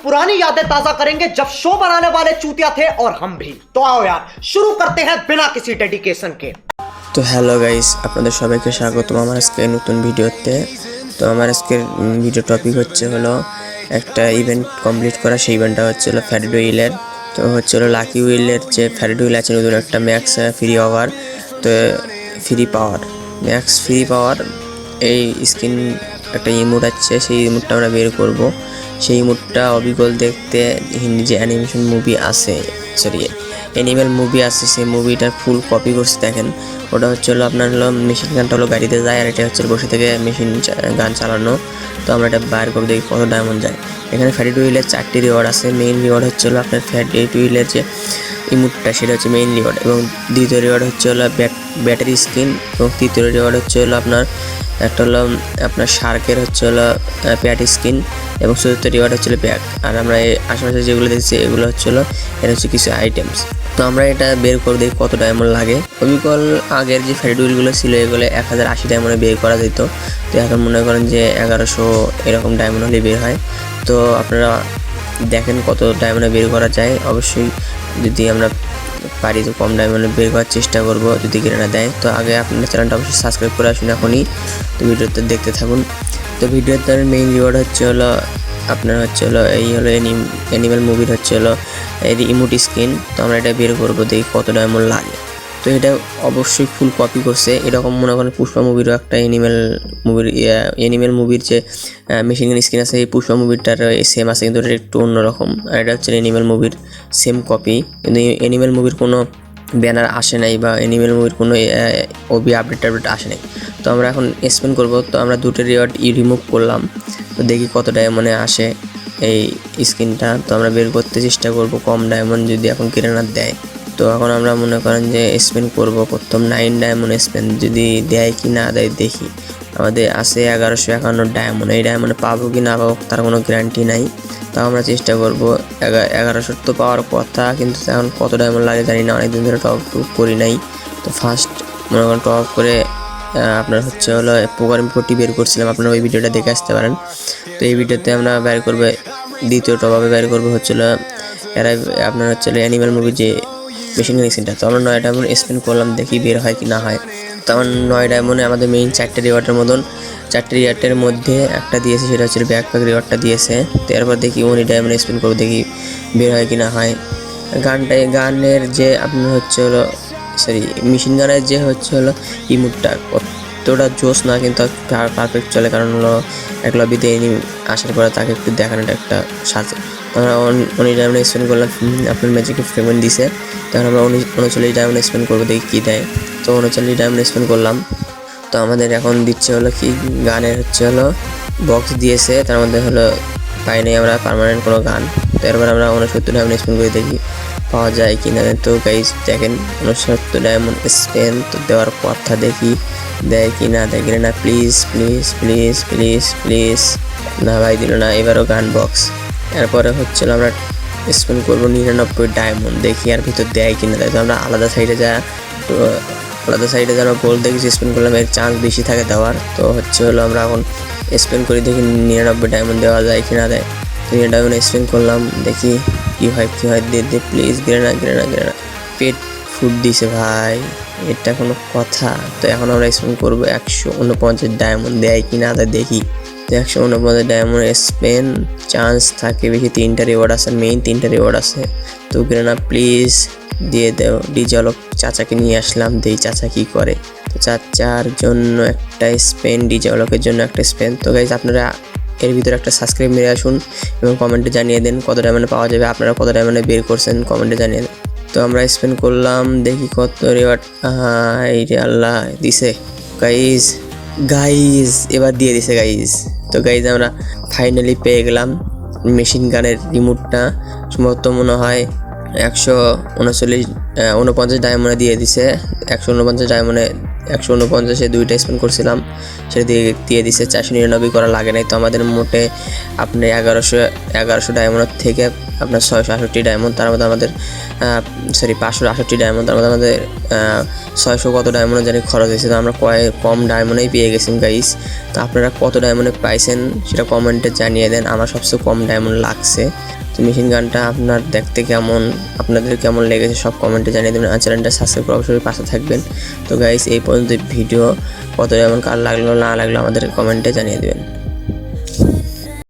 पुरानी यादें ताजा करेंगे जब शो बनाने वाले चूतिया थे और हम भी तो आओ यार शुरू करते हैं बिना किसी डेडिकेशन के তো হ্যালো গাইস আপনাদের সবাইকে স্বাগতম আমার আজকে নতুন ভিডিওতে তো আমার আজকের ভিডিও টপিক হচ্ছে হলো একটা ইভেন্ট কমপ্লিট করা সেই ইভেন্টটা হচ্ছে হলো ফ্যারিড উইলের তো হচ্ছে হলো লাকি উইলের যে ফ্যারিড উইল আছে নতুন একটা ম্যাক্স ফ্রি ওভার তো free power max free power এই স্ক্রিন একটা ইমোট আছে সেই ইমোটটা আমরা বের করব সেই ইমোটটা অবিকল দেখতে হিন্দি যে অ্যানিমেশন মুভি আছে সরি অ্যানিমেল মুভি আছে, সেই মুভিটার ফুল কপি করছে, দেখেন। ওটা হচ্ছে হলো আপনার হলো মেশিন গানটা হলো গাড়িতে যায় আর এটা হচ্ছে বসে থেকে মেশিন গান চালানো। তো আমরা এটা বাইর করে দেখি কত ডায়মন্ড যায়। এখানে ফ্যাটি টুইলের চারটি রিওয়ার্ড আছে। মেইন রিওয়ার্ড হচ্ছে হলো আপনার ফ্যাটি টুইলের যে ইমুটটা সেটা হচ্ছে মেইন রিওয়ার্ড এবং দ্বিতীয় রিওয়ার্ড হচ্ছে হলো ব্যাটারি স্ক্রিন এবং তৃতীয় রিওয়ার্ড হচ্ছে হলো আপনার একটা হলো, আপনার শার্কের হচ্ছে হলো প্যাট স্কিন এবং চতুর্থ রিওয়ার্ড হচ্ছে ব্যাগ আর আমরা এই আশেপাশে যেগুলো দেখছি, এগুলো হচ্ছিল এটা হচ্ছে কিছু আইটেমস তো আমরা এটা বের করে দেখি কত ডায়মন্ড লাগে। অবিকল আগের যে ফ্যারিডুইলগুলো ছিল, এগুলো এক হাজার আশি ডায়মন্ডে বের করা যেত। তো এখন মনে করেন যে এগারোশো এরকম ডায়মন্ড হলে বের হয়। তো আপনারা দেখেন কত ডায়মন্ডে বের করা যায়। অবশ্যই যদি আমরা পারি তো কম ডায়মন্ডে বের করার চেষ্টা করব, যদি কেনা দেয়, তো আগে আপনার চ্যানেলটা অবশ্যই সাবস্ক্রাইব করে আসুন এখনই। তো ভিডিওতে দেখতে থাকুন। তো ভিডিওতে মেইন রিওয়ার্ড হচ্ছে হলো, আপনার হচ্ছে হলো এই হলো অ্যানিমেল মুভির হচ্ছে হলো এই ইমোট স্কিন তো আমরা এটা বের করব, দেখি কত ডায়মন্ড লাগে। তো এটা অবশ্যই ফুল কপি করছে। এরকম মনে করেন পুষ্পা মুভিরও একটা অ্যানিমেল মুভির অ্যানিমেল মুভির যে মেশিন স্কিন আছে, এই পুষ্পা মুভিটার সেম আছে, কিন্তু এটা একটু অন্যরকম। আর এটা হচ্ছে অ্যানিমেল মুভির সেম কপি কিন্তু অ্যানিমেল মুভির কোনো ব্যানার আসে নাই বা অ্যানিমেল মুভির কোনো ওবি আপডেট টাপডেট আসে নাই। তো আমরা এখন স্পেন্ড করব। তো আমরা দুটো রিওয়ার্ড রিমুভ করলাম। তো দেখি কত ডায়মন্ডে আসে এই স্ক্রিনটা তো আমরা বের করতে চেষ্টা করব কম ডায়মন্ড যদি এখন কিরানার দেয়। তো এখন আমরা মনে করেন যে স্পেন্ড করব প্রথম নাইন ডায়মন্ড স্পেন্ড যদি দেয় কি না দেয় দেখি। আমাদের আছে এগারোশো একান্ন ডায়মন্ড এই ডায়মন্ড পাবো কি না পাবো তার কোনো গ্যারান্টি নাই। তাও আমরা চেষ্টা করব এগারোশোর তো পাওয়ার কথা, কিন্তু এখন কত ডায়মন্ড লাগে জানি না, অনেকদিন ধরে টপ টুপ করি নাই। তো ফার্স্ট মনে করেন টপ করে আপনার হচ্ছে হলো প্রোগ্রাম কোডটি বের করছিলাম, আপনারা ওই ভিডিওটা দেখে আসতে পারেন। তো এই ভিডিওতে আমরা বের করব, দ্বিতীয় টপাবে বের করব হচ্ছিল এরা আপনার হচ্ছে অ্যানিমাল মুভি যে মেশিন মেশিনটা তো আমরা নয় ডায়মন্ড স্পেন্ড করলাম, দেখি বের হয় কি না হয়। তো আমার নয় ডায়মন্ডে আমাদের মেইন চারটে রিওয়ার্ডের মতন, চারটে রিওয়ার্ডের মধ্যে একটা দিয়েছে, সেটা হচ্ছে ব্যাক ব্যাকপ্যাক রিওয়ার্ডটা দিয়েছে। তারপর দেখি উনি ডায়মন্ড স্পিন করে দেখি বের হয় কি না হয়। গানটাই, গানের যে আপনার হচ্ছে হলো সরি মেশিন গানের যে হচ্ছে হলো ইমুটটা কতটা জোস না, কিন্তু পারফেক্ট চলে। কারণ হলো এক লবিতে এনি আসার পরে তাকে একটু দেখানোটা একটা সাজে আমরা উনিশ ডায়মন্ড স্পেন্ড করলাম আপনার ম্যাজিকে পেমেন্ট দিছে। তখন আমরা উনিশ উনচল্লিশ ডায়মন্ড স্পেন্ড করব দেখি কী দেয়। তো উনচল্লিশ ডায়মন্ড স্পেন্ড করলাম। তো আমাদের এখন দিচ্ছে হলো কি, গানের হচ্ছে হলো বক্স দিয়েছে। তার মধ্যে হলো, পাইনি আমরা পারমানেন্ট কোনো গান। এরপর আমরা উনসত্তর ডায়মন্ড স্পেন্ড করে দেখি, পাওয়া যায় কি না। তো গাইজ দেখেন উনসত্তর ডায়মন্ড স্পেন তো দেওয়ার কথা দেখি। দেয় কি না, দেয় কিনা না please please please please please না ভাই, দিল না, এবারও গান বক্স এরপরে হচ্ছিল আমরা স্পেন করব নিরানব্বই ডায়মন্ড দেখি আর ভিতর দেয় কিনা দেয় তো আমরা আলাদা সাইডে যা আলাদা সাইডে যারা গোল দেখেছি স্পেন করলাম, এর চান্স বেশি থাকে দেওয়ার। তো হচ্ছে হলো আমরা এখন স্পেন করি দেখি নিরানব্বই ডায়মন্ড দেওয়া যায় কি না দেয়। তো নিরানব্বই ডায়মন্ড স্পেন করলাম, দেখি কী হয় কী হয়, দিয়ে দে প্লিজ গ্রেনা গ্রেনা গ্রেনা পেট ফুড দিছে ভাই, এটা কোনো কথা। তো এখন আমরা স্পেন করব একশো উনপঞ্চাশ ডায়মন্ড দেয় কি না দেয় দেখি। তো একশো উনপঞ্চাশ ডায়মন্ড স্পেন চান্স থাকে বেশি, তিনটা রিওয়ার্ড আছে মেইন তিনটা রিওয়ার্ড আছে। তো গ্রেনা প্লিজ দিয়ে দেও। ডিজে অলক চাচাকে নিয়ে আসলাম, দেই চাচা কি করে। তো চাচার জন্য একটা স্পেন ডিজে অলকের জন্য একটা স্পেন তো গাইজ আপনারা এর ভিতরে একটা সাবস্ক্রাইব মেরে আসুন এবং কমেন্টে জানিয়ে দেন কত ডায়মন্ডে পাওয়া যাবে, আপনারা কত ডায়মন্ডে বের করছেন কমেন্টে জানিয়ে দেন। তো আমরা স্পেন্ড করলাম, দেখি কত রিওয়ার্ড রে আল্লাহ, দিছে। গাইজ গাইজ এবার দিয়ে দিছে গাইজ তো গাইজ আমরা ফাইনালি পেয়ে গেলাম মেশিন গানের রিমোটটা সম্ভবত মনে হয় একশো উনচল্লিশ উনপঞ্চাশ ডায়মন্ডে দিয়ে দিছে, একশো উনপঞ্চাশ ডায়মন্ডে একশো উনপঞ্চাশে দুইটা স্পেন্ড করছিলাম। সেটা দিয়ে দিয়ে দিছে চারশো নিরানব্বই করা লাগে নাই। তো আমাদের মোটে আপনি এগারোশো এগারোশো ডায়মন্ড থেকে আপনার ছয়শো আষট্টি ডায়মন্ড তার মধ্যে আমাদের সরি পাঁচশো আষট্টি ডায়মন্ড তার মধ্যে আমাদের ছয়শো কত ডায়মন্ড জানি খরচ হয়েছে। তো আমরা কয়, কম ডায়মন্ডেই পেয়ে গেছি গাইস তো আপনারা কত ডায়মন্ডে পাইছেন সেটা কমেন্টে জানিয়ে দেন। আমার সবচেয়ে কম ডায়মন্ড লাগছে। মেশিন গানটা আপনার দেখতে কেমন, আপনাদের কেমন লেগেছে সব কমেন্টে জানিয়ে দেবেন আর চ্যানেলটা সাবস্ক্রাইব করে অবশ্যই পাশে থাকবেন। তো গাইস এই পর্যন্ত ভিডিও কত যেমন কার লাগল, না লাগল আমাদের কমেন্টে জানিয়ে দেবেন।